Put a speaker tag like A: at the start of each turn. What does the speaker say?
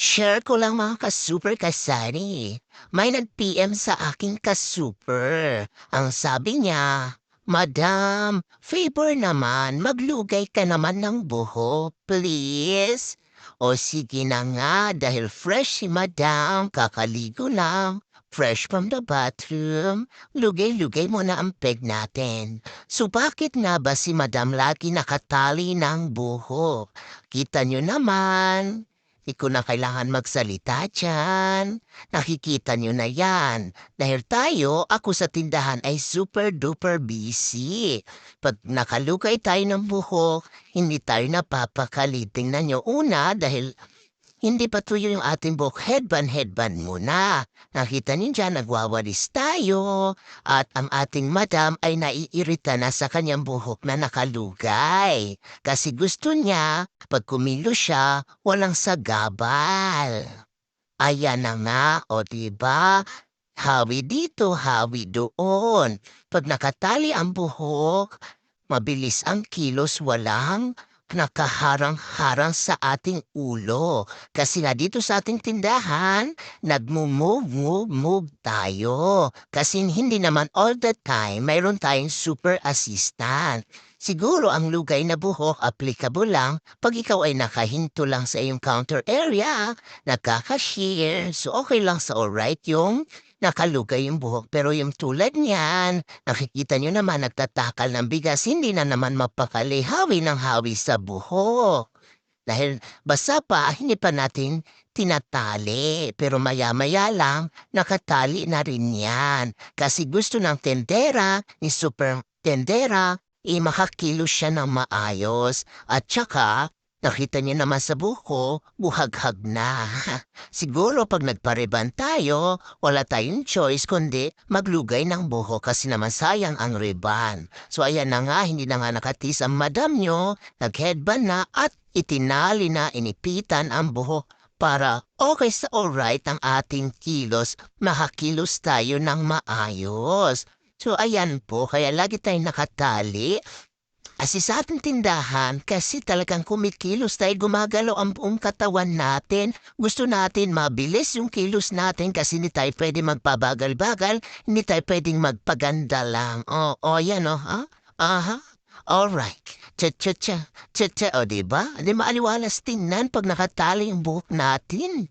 A: Share ko lang mga ka-super kasari. May nag-PM sa aking ka-super. Ang sabi niya, Madam, favor naman, maglugay ka naman ng buhok, please. O sige na nga, dahil fresh si Madam, kakaligo lang. Fresh from the bathroom, lugay-lugay mo na ang peg natin. So bakit nga ba si Madam lagi nakatali ng buhok? Kita nyo naman, Di ko na kailangan magsalita dyan. Nakikita nyo na yan. Dahil tayo, ako sa tindahan ay super duper busy. Pag nakalukay tayo ng buhok, hindi tayo napapakali. Tingnan nyo una dahil hindi pa tuyo yung ating buhok. Headband, headband muna. Nakita niyo dyan, nagwawalis tayo. At ang ating madam ay naiirita na sa kanyang buhok na nakalugay. Kasi gusto niya, pag kumilo siya, walang sagabal. Ayan na nga, o diba? Hawi dito, hawi doon. Pag nakatali ang buhok, mabilis ang kilos, walang nakaharang-harang sa ating ulo. Kasi nga dito sa ating tindahan, nagmo-move-move-move tayo. Kasi hindi naman all the time mayroon tayong super assistant. Siguro ang lugay na buhok applicable lang pag ikaw ay nakahinto lang sa iyong counter area, nakaka-share, so okay lang sa alright yung nakalugay yung buhok. Pero yung tulad niyan, nakikita nyo naman nagtatakal ng bigas, hindi na naman mapakali hawi ng hawi sa buhok. Dahil basa pa, hindi pa natin tinatali. Pero maya-maya lang, nakatali na rin yan. Kasi gusto ng tendera, ni super tendera, eh makakilos siya ng maayos. At saka, nakita niya naman sa buko, buhaghag na. Siguro pag nagpareban tayo, wala tayong choice kundi maglugay ng buho kasi naman sayang ang reban. So ayan na nga, hindi na nga nakatis ang madam nyo, nag-headband na at itinali na inipitan ang buho para okay sa alright ang ating kilos, makakilos tayo ng maayos. So ayan po, kaya lagi tayong nakatali. Kasi sa ating tindahan, kasi talagang kumikilos tayo, gumagalaw ang buong katawan natin. Gusto natin mabilis yung kilos natin kasi hindi tayo pwede magpabagal-bagal, hindi tayo pwedeng magpaganda lang. O, oh, oh, yan o, oh, ha? Aha. Alright. Cha-cha-cha. Cha-cha, o diba? Di maaliwalas tingnan pag nakatali yung buhok natin.